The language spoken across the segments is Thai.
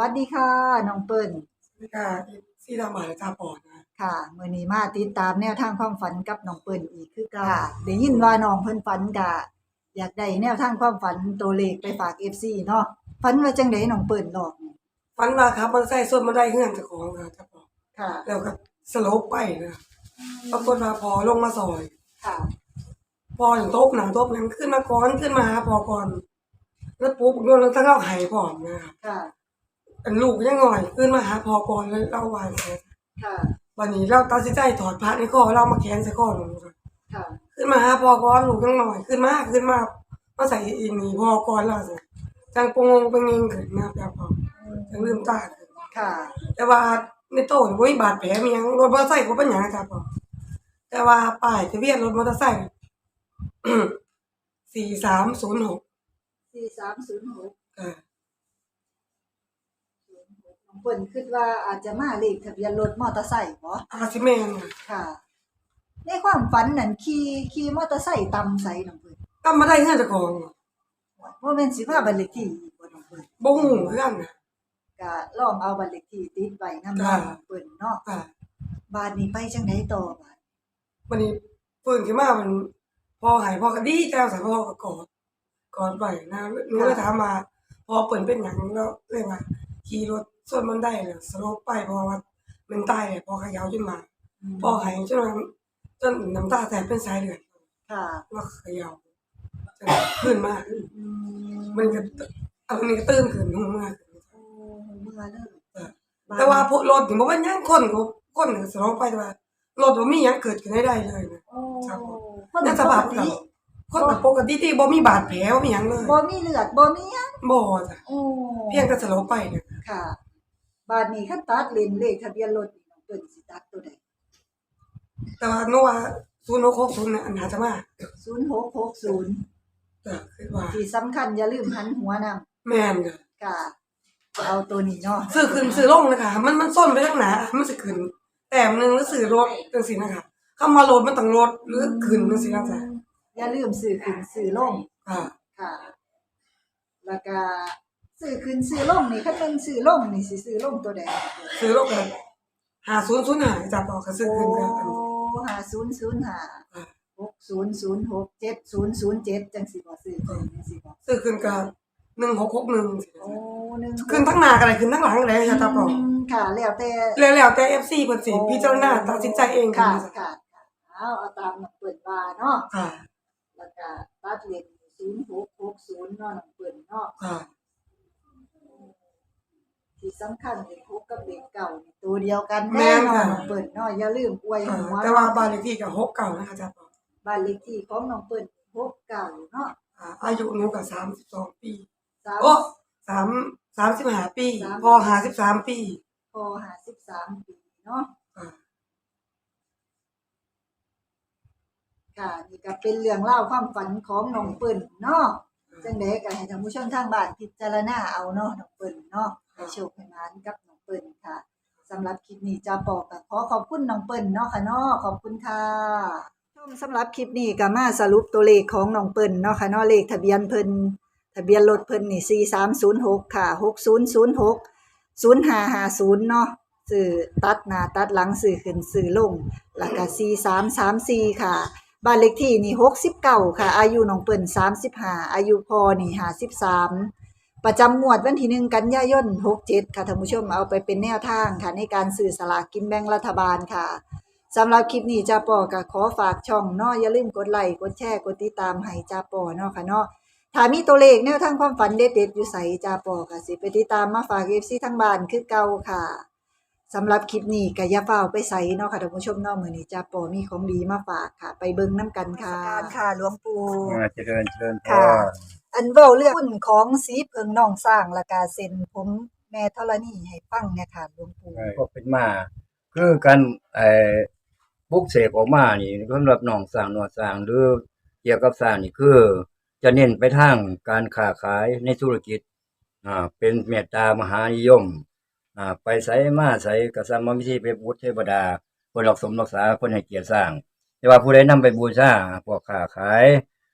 วัสดีค่ะน้องเปิ้ลนี่ก็ซีดาหมาและตาปอดนะค่ะมื้อนี้มาติดตามแนวทางความฝันกับน้องเปิ้ลอีกคือเก่าได้ยินว่าน้องเพิ่นฝันกะ อยากได้แนวทางความฝันตัวเลขไปฝาก FC เนาะฝันว่าจังไดน้องเปิ้ลรอบนี้ฟันมาครับมันใส่ส้นมาได้เฮือนเจ้าของนะตาปอดค่ะ แล้วก็สลบไปนะปรากฏว่าพอลงมาซอยค่ะพออย่างโต๊ะหนังโต๊ะหนังขึ้นมาก่อนขึ้นมาหาพอก่อน แล้วปุ๊บโดนแล้วตั้งเล่าไห้พร้อมนะครับค่ะอัน ลูกยังง่อยขึ้นมาหาพอก่อนแล้วเล่าวางแขนค่ะวันนี้เราตัดสินใจถอดพระในข้อเรามาแขนใส่ข้อหนูครับค่ะขึ้นมาหาพอก่อนลูกยังหน่อยขึ้นมาขึ้นมามาใส่อีนี่พอก่อนแล้วสิจังปงงเป็นเงงขึ้นนะแบบพอจังลืมตาขึ้นค่ะ แต่ว่าในโต้นบ่มีบาดแผลมีหยังรถมอเตอร์ไซค์ก็เป็นหยังครับผมแต่ว่าป้ายทะเบียนรถมอเตอร์ไซค์สี่สามศูนย์หก4306อ่าน้อง เปิ้ลคิดว่าอาจจะมาเลขทะเบียนรถมอเตอร์ไซค์บ่อาซิเมนน่ะค่ะ ในความฝันนั่นขี่ขี่มอเตอร์ไซค์ตำใส่น้องเปิ้ลก็มาได้เงินเจากของบ่แม่นสิพาบัตรเลขที่อีกบ่น้องเปิ้ลบ่ฮู้คือกันน่ะก็ลองเอาบัตรเลขที่ติดไว้นำค่ะน้องเปิ้ลเนาะอ่าบาดนี้ไปจังไดต่อบาดวันนี้ฟื้นขึ้นมามันพอหายพอก็ดีใจใส่พ่อก็กอดกอดไปนะหนูเลยถามมา พอเปิ่นเป็นหยังแล้วเลยว่าขี่รถ ส่วนมันได้แล้วสลบไปเพราะว่ามันตายเลยพอเขยาวขึ้นมา พอหายจนว่าจนน้ำตาแตกเป็นสายเลือดค่ะว่าเขยาวจนขึ้นมากอืมมันก็อันนี้ก็ตื่นขึ้นมากโอ้เมื่อเลยแต่ว่าพวกรถนี่บ่ว่าหยังคนก็คนก็สลบไปแต่ว่ารถบ่มีหยังเกิดขึ้นได้ได้เลยนะโอ้ครับผมคนนั่นสภาพปกเราติคนก็ปกติที่บ่มีบาดแผลบ่มีหยังเลยบ่มีเลือดบ่มีหยังบ่จ้ะโอ้เพียงแต่สลบไปเนี่ยค่ะ บาดนี้คันตัดเลนเลขทะเบียนรถนี่น้องเปิ้ลสิตัดตัวใดแต่ว่าโนว่า0660น่ะอันน่าจะมา0660จ้ะคือว่าที่สำคัญอย่าลืมหันหัวนำแม่นจ้ะค่ะเอาตัวนี้เนาะซื้อขึ้นซื้อลงนะคะมันมันส้นไปทางหน้ามันสิขึ้นแต้มหนึงหรือซื้อรถจังซี่นะคะคำว่ารถมันต้องรถหรือขึ้นจังซี่นะจ๊ะอย่าลืมซื้อขึ้นซื้อลง ค่ะ ค่ะ แล้วก็ ซื้อขึ้นซื้อลงนี่คันเป็นซื้อลงนี่สิซื้อลงตัวใดซื้อรถกัน5005จ้ะบอกก็ซื้อขึ้นกันอันนี้ห้าศูนย์ศูนย์ห้าอ่าหกศูนย์ศูนย์หกเจ็ดศูนย์ศูนย์เจ็ดจังสิบ่ซื้อขึ้นจังสิบ่ซื้อขึ้นกับหนึ่งหกหกหนึ่งโอ้หนึ่งขึ้นทั้งหน้ากันเลยขึ้นทั้งหลังเลยค่ะตาบอกอืมค่ะแล้วแต่แล้วแล้วแต่เอฟซีเพิ่นสิพิจารณาตัดสินใจเองค่ะค่ะค่ะค่ะเอาเอาตามน้องเปิดว่าเนาะค่ะแล้วก็ตัดเลนศูนย์หกหกศูนย์เนาะน้องเปิดเนาะ ค่ะ ที่สำคัญเลขหกกับเลขเก่านี่ตัวเดียวกันแน่นอนน้องเปิดเนาะอย่าลืมอวยค่ะหัวแต่ว่าบ้านเลขที่กับหกเก่านะคะจ้าบอกบ้านเลขที่ของน้องเปิดหกเก่าเนาะอ่าอายุหนูกับสามสิบสองปี สาม โอ้สามสามสิบห้าปีสาม พอห้าสิบสามปีพอห้าสิบสามปีเนาะค่ะค่ะนี่ก็เป็นเรื่องเล่าวความฝันของน้องเปิ้ลเนาะจังไดก็ให้ท่านผู้ชมทางบ้านพิจารณาเอาเนาะน้องเปิ้ลเนาะ ให้โชคให้มานกับน้องเปิ้ลค่ะสำหรับคลิปนี้จ้าปอก็ขอขอบคุณน้องเปิ้ลเนาะค่ะเนาะขอบคุณค่ะชมสำหรับคลิปนี้ก็มาสรุปตัวเลขของน้องเปิ้ลเนาะค่ะเนาะเลขทะเบียนเพิ่นทะเบียนรถเพิ่นนี่4306 ค่ะ 6006 0550 เนาะสื่อตัดหน้าตัดหลังสื่อขึ้นสื่อลงแล้วก็4334 ค่ะ บ้านเลขที่นี่69 ค่ะ อายุน้องเปิ้น35 อายุพอนี่53 ประจำงวดวันที่1กันยายน67ค่ะท่านผู้ชมเอาไปเป็นแนวทางค่ะในการซื้อสลากกินแบ่งรัฐบาลค่ะสำหรับคลิปนี้จ้าปอก็ขอฝากช่องเนาะอย่าลืมกดไลค์กดแชร์กดติดตามให้จ้าปอเนาะค่ะเนาะถ้ามีตัวเลขแนวทางความฝันเด็ดๆอยู่ใสจาปอค่ะสิไปติดตามมาฝาก FC ทั้งบ้านคือเก่าค่ะสำหรับคลิปนี้ก็อย่าเฝ้าไปใส่เนาะค่ะท่านผู้ชมเนาะมื้อนี้จาปอมีของดีมาฝากค่ะ ไปเบิ่งนํกันค่ะค่ะหลวงปู่ อ่าเจริญเจริญพค่ะ ร อันเว้าเรื่องหุ้นของสีเพิงน้องสร้างและกาเซ็นผมแม่ธรณีให้ฟังเนี่ยค่ะหลวงปู่ก็เป็นมา คือการไอ้ปุกเสกออกมานี่สำหรับน้องสร้างนวดสร้างหรือเกี่ยวกับสร้างนี่คือ จะเน้นไปทางการค้าขายในธุรกิจอ่าเป็นเมตตามหานิยมอ่าไปไสมาไสกสัมมาวิธีไปบูชเทวดาคนรักสมรักษาคนให้เกียรติสร้าง แต่ว่าผู้ใดนำไปบูชาพวกค้าขาย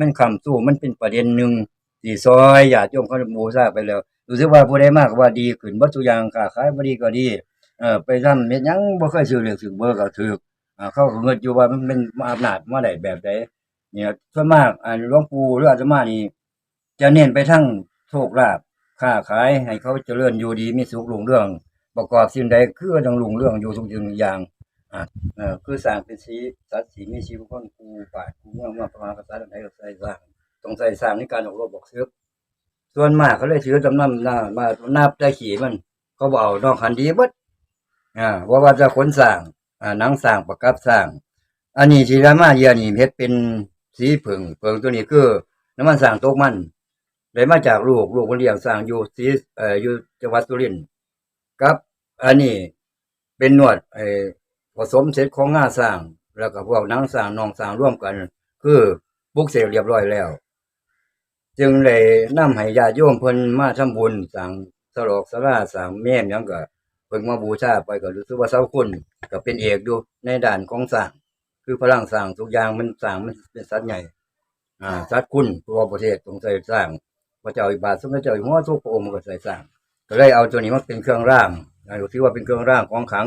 มันคำสู้มันเป็นประเด็นหนึ่งที่ซอยญาติโยมเขาบูชาไปแล้วรู้สึกว่าผู้ใดมากว่าดีขึ้นบ่ทุอย่างค้าขายบ่ดีก็ดีเออไปทำเฮ็ดยังบ่เคยซื้อเลือกซื้อเบอร์ก็ถูกอ่าเขาเงินอยู่ว่ามันเป็นอำนาจมาได้แบบใดเนี่ยส่วนมากอ่าหลวงปู่หรืออาตมานี่จะเน้นไปทั้งโชคลาภค้าขายให้เขาเจริญอยู่ดีมีสุขรุ่งเรื่อง ประกอบสิ่งใดคือต้องรุ่งเรื่องอยู่ทุกสิ่งอย่าง เออคือสร้างเป็นสีสัตว์สีมีชีวิตคนกูป่ากูเมืองมาประมาณกษัตริย์ใดก็ใส่สร้างต้องใส่สร้างในการออกรบบอกซื้อส่วนมากเขาเลยถือจำนำหน้ามานับได้ขี่มัน เขาบอกนอกคันดีบดอ่าว่าว่าจะขนสร้างอ่านังสร้างประกับสร้าง อันนี้ที่รามาเยียนี่เพชรเป็นสีผึ่งเผึ่งตัวนี้คือน้ำมันสร้างโต๊กมันได้มาจากลูกลูกคนเลี้ยงสร้างอยู่สีเอ่ออยู่จังหวัดสุรินทร์ครับ อันนี้เป็นนวดไอ ผสมเสร็จของง่าสร้าง แล้วก็พวกนังสร้างนองสร้างร่วมกัน คือปลุกเสกเรียบร้อยแล้ว จึงเลยนำให้ญาติโยมเพิ่นมาทำบุญสร้างสลอกสลาสร้างแม่นยังก็เพิ่นมาบูชาไปก็รู้สึกว่าเสาคุณก็เป็นเอกอยู่ในด้านของสร้าง คือพลังสร้างทุกอย่างมันสร้างมันเป็นสัตว์ใหญ่ อ่าสัตว์คุณตัวประเทศต้องใส่สร้างพระเจ้าอิบาทสมเด็จเจ้าอยู่หัวทุกพระองค์มันก็ใส่สร้างก็เลยเอาตัวนี้มาเป็นเครื่องร่างนะถือว่าเป็นเครื่องร่างของขัง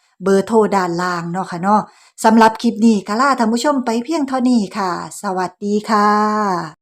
เบอร์โทรด้านล่างเนาะค่ะเนาะสำหรับคลิปนี้ก็ลาท่านผู้ชมไปเพียงเท่านี้ค่ะ สวัสดีค่ะ